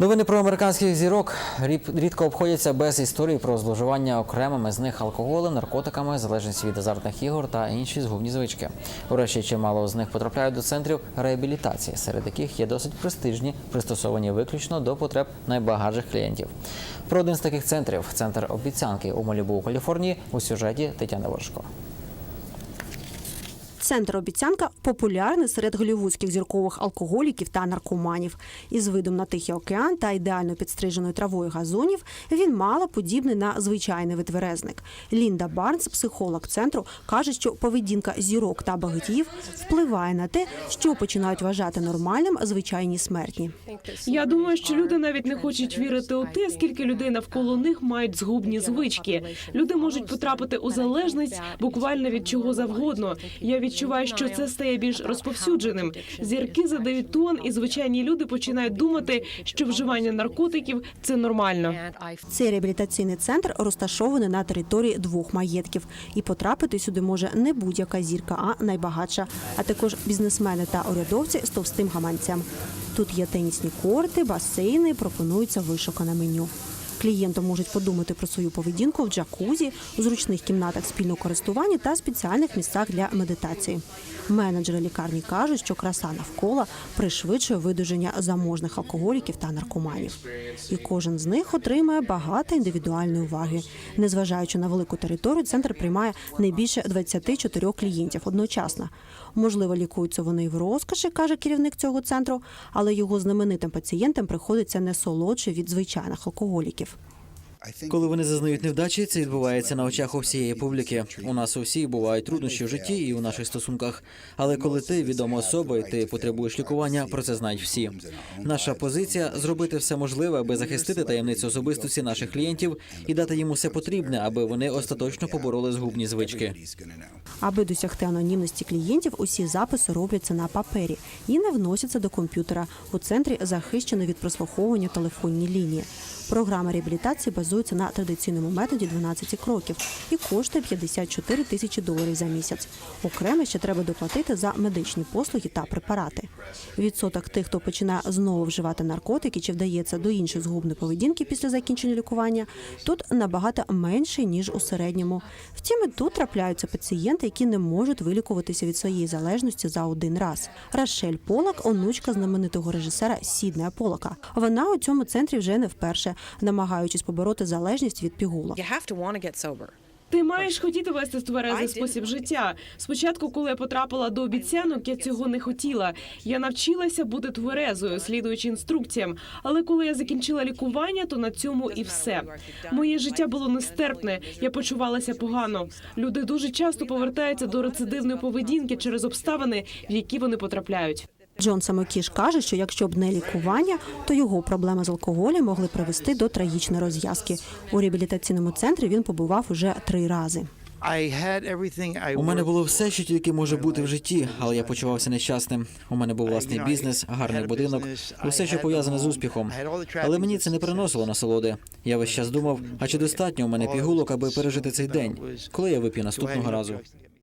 Новини про американських зірок рідко обходяться без історії про зловживання окремими з них алкоголем, наркотиками, залежність від азартних ігор та інші згубні звички. Врешті чимало з них потрапляють до центрів реабілітації, серед яких є досить престижні, пристосовані виключно до потреб найбагатших клієнтів. Про один з таких центрів центр обіцянки у Малібу, Каліфорнії, у сюжеті Тетяни Ворожко. Центр обіцянка популярний серед голівудських зіркових алкоголіків та наркоманів. Із видом на Тихий океан та ідеально підстриженою травою газонів він мало подібний на звичайний витверезник. Лінда Барнс, психолог центру, каже, що поведінка зірок та багатіїв впливає на те, що починають вважати нормальним звичайні смертні. Я думаю, що люди навіть не хочуть вірити у те, скільки людей навколо них мають згубні звички. Люди можуть потрапити у залежність буквально від чого завгодно. Я відчуваю, що це стає більш розповсюдженим. Зірки задають тон, і звичайні люди починають думати, що вживання наркотиків це нормально. Цей реабілітаційний центр розташований на території двох маєтків, і потрапити сюди може не будь-яка зірка, а найбагатша, а також бізнесмени та урядовці з товстим гаманцем. Тут є тенісні корти, басейни, пропонується вишукане меню. Клієнти можуть подумати про свою поведінку в джакузі, у зручних кімнатах спільного користування та спеціальних місцях для медитації. Менеджери лікарні кажуть, що краса навколо пришвидшує видуження заможних алкоголіків та наркоманів. І кожен з них отримає багато індивідуальної уваги. Незважаючи на велику територію, центр приймає не більше 24 клієнтів одночасно. Можливо, лікуються вони в розкоші, каже керівник цього центру, але його знаменитим пацієнтам приходиться не солодше від звичайних алкоголіків. Коли вони зазнають невдачі, це відбувається на очах у всієї публіки. У нас у всіх бувають труднощі в житті і у наших стосунках. Але коли ти відома особа і ти потребуєш лікування, про це знають всі. Наша позиція зробити все можливе, аби захистити таємницю особистості наших клієнтів і дати їм усе потрібне, аби вони остаточно побороли згубні звички. Аби досягти анонімності клієнтів, усі записи робляться на папері і не вносяться до комп'ютера. У центрі захищено від прослуховування телефонні лінії. Програма реабілітації базується на традиційному методі 12 кроків і коштує 54 тисячі доларів за місяць. Окремо ще треба доплатити за медичні послуги та препарати. Відсоток тих, хто починає знову вживати наркотики чи вдається до іншої згубної поведінки після закінчення лікування, тут набагато менший ніж у середньому. Втім, тут трапляються пацієнти, які не можуть вилікуватися від своєї залежності за один раз. Рашель Полак, онучка знаменитого режисера Сіднея Полака. Вона у цьому центрі вже не вперше, намагаючись побороти залежність від пігулок. Ти маєш хотіти вести тверезий спосіб життя. Спочатку, коли я потрапила до обіцянок, я цього не хотіла. Я навчилася бути тверезою, слідуючи інструкціям. Але коли я закінчила лікування, то на цьому і все. Моє життя було нестерпне. Я почувалася погано. Люди дуже часто повертаються до рецидивної поведінки через обставини, в які вони потрапляють. Джон Самокіш каже, що якщо б не лікування, то його проблеми з алкоголем могли привести до трагічної розв'язки. У реабілітаційному центрі він побував уже три рази. У мене було все, що тільки може бути в житті, але я почувався нещасним. У мене був власний бізнес, гарний будинок, усе, що пов'язане з успіхом. Але мені це не приносило насолоди. Я весь час думав, а чи достатньо у мене пігулок, аби пережити цей день, коли я вип'ю наступного разу.